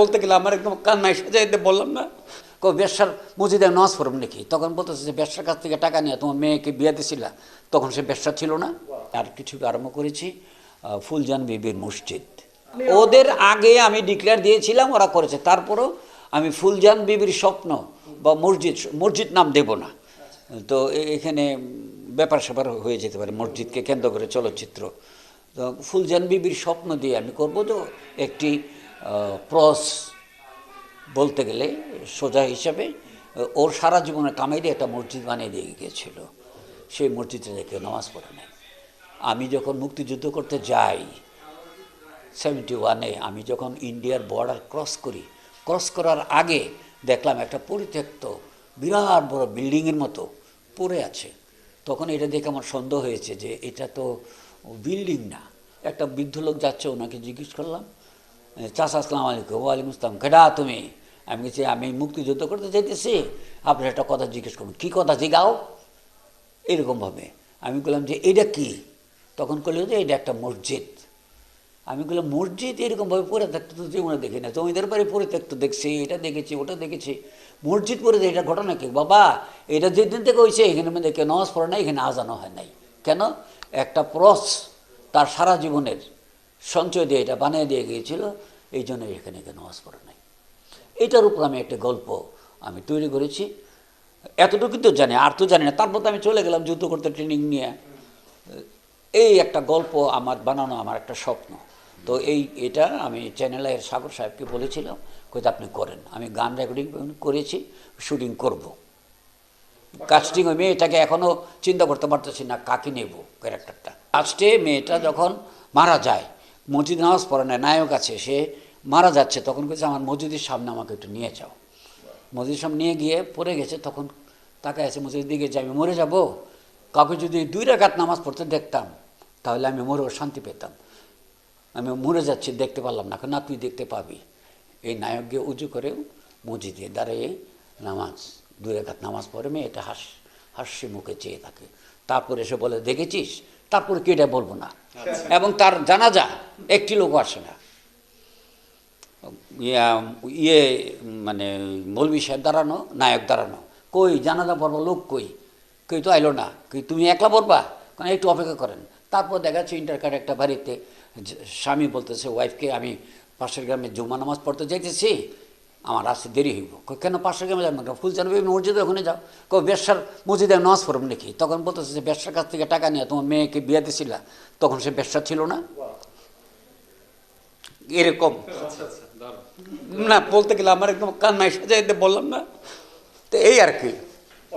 বলতে গেলে আমার একদম কান্নায় সাজাইতে বললাম না। কো ব্যবসার মসজিদে নামাজ পড়ব নাকি? তখন বলতেছে যে ব্যবসার কাছ থেকে টাকা নিয়ে তোমার মেয়েকে বিয়ে দিছিলা। তখন সে ব্যবসা ছিল না। আর কিছু আরম্ভ করেছি ফুলজান বিবির মসজিদ। ওদের আগে আমি ডিক্লেয়ার দিয়েছিলাম ওরা করেছে। তারপরও আমি ফুলজান বিবির স্বপ্ন বা মসজিদ মসজিদ নাম দেব না। তো এখানে ব্যাপার স্যাপার হয়ে যেতে পারে মসজিদকে কেন্দ্র করে চলচ্চিত্র। তো ফুলজান বিবির স্বপ্ন দিয়ে আমি করব তো একটি প্রস বলতে গেলে সোজা হিসাবে ওর সারা জীবনে কামাই দিয়ে একটা মসজিদ বানিয়ে দিয়ে গিয়েছিল। সেই মসজিদে দেখে নামাজ পড়ে নেয় আমি যখন মুক্তিযুদ্ধ করতে যাই সেভেন্টি ওয়ানে আমি যখন ইন্ডিয়ার বর্ডার ক্রস করি ক্রস করার আগে দেখলাম একটা পরিত্যক্ত, বিরাট বড় বিল্ডিংয়ের মতো পড়ে আছে। তখন এটা দেখে আমার সন্দেহ হয়েছে যে এটা তো বিল্ডিং না। একটা বৃদ্ধ লোক যাচ্ছে, ওনাকে জিজ্ঞেস করলাম চাষা আসসালাম আলাইকুম, ওয়ালাইকুম আসসালাম কেডা তুমি। আমি বলছি, আমি মুক্তিযুদ্ধ করতে চাইতেছি আপনি একটা কথা জিজ্ঞেস করুন, কী কথা জিগাও? এরকমভাবে। আমি বললাম যে এটা কি? তখন করল যে এটা একটা মসজিদ। আমি বললাম, মসজিদ এরকমভাবে পরে থাকতে তো জীবনে দেখি না, জমিদার বাড়ি পরে থাকতো দেখছি, এটা দেখেছি, ওটা দেখেছি। মসজিদ পরে এটা ঘটনা কি? বাবা, এটা যেদিন থেকে হয়েছে এখানে মধ্যে কেউ নামাজ পড়ে নাই, এখানে আজানো হয় নাই। কেন? একটা প্রস তার সারা জীবনের সঞ্চয় দিয়ে এটা বানিয়ে দিয়ে গিয়েছিল, এই জন্য এখানে কেউ নামাজ পড়ে নাই। এটার উপর আমি একটা গল্প আমি তৈরি করেছি। এতটুকু তো জানি, আর তো জানি না। তারপর তো আমি চলে গেলাম যুদ্ধ করতে ট্রেনিং নিয়ে। এই একটা গল্প আমার বানানো আমার একটা স্বপ্ন। তো এই, এটা আমি চ্যানেলের সাগর সাহেবকে বলেছিলাম কোথায় আপনি করেন। আমি গান রেকর্ডিং করেছি শুটিং করব। কাস্টিং ওই মেয়েটাকে এখনও চিন্তা করতে পারতেছি না কাকে নেব ক্যারেক্টারটা লাস্টে মেয়েটা যখন মারা যায় মসজিদ নামাজ পড়ে না, নায়ক আছে, সে মারা যাচ্ছে, তখন বলছে আমার মসজিদের সামনে আমাকে একটু নিয়ে যাও। মসজিদের সামনে নিয়ে গিয়ে পড়ে গেছে, তখন তাকে আছে মসজিদের দিকে যে আমি মরে যাব? কাউকে যদি দুই রাকাত নামাজ পড়তে দেখতাম, তাহলে আমি মরেও শান্তি পেতাম। আমি মরে যাচ্ছি, দেখতে পারলাম না। না তুই দেখতে পাবি, এই নায়ক গিয়ে উঁচু করেও মসজিদে দাঁড়িয়ে নামাজ, দুই রেখাত নামাজ পড়ে মেয়ে এটা হাস, হাসি মুখে চেয়ে থাকে। তারপরে এসে বলে, দেখেছিস? তারপরে কি এটা বলব না? এবং তার জানাজা একটি লোক আসে না। ইয়ে মানে মৌলবী সাহেব দাঁড়ানো, নায়ক দাঁড়ানো। কই, জানাজা পড়ব, লোক কই? কই তো আইলো না। কই, তুমি একলা পড়বা? কারণ একটু অপেক্ষা করেন। তারপর দেখা যাচ্ছে ইন্টারকার একটা বাড়িতে, স্বামী বলতেছে ওয়াইফকে আমি পাশের গ্রামে জুমা নামাজ পড়তে যাইতেছি আমার আসতে দেরি হইব। কেন পাশে গ্রামে যাবেন না ফুল জানবে মসজিদে ওখানে যাও। কো ব্যবসার মসজিদে নজ নামাজ পড়ব নাকি? তখন বলতেছে যে ব্যবসার কাছ থেকে টাকা নিয়ে তোমার মেয়েকে বিয়ে দিয়েছিল তখন সে ব্যবসা ছিল না? এরকম। না বলতে গেলে আমার একদম কান্নায় সাজাইতে বললাম না। তো এই আর কি।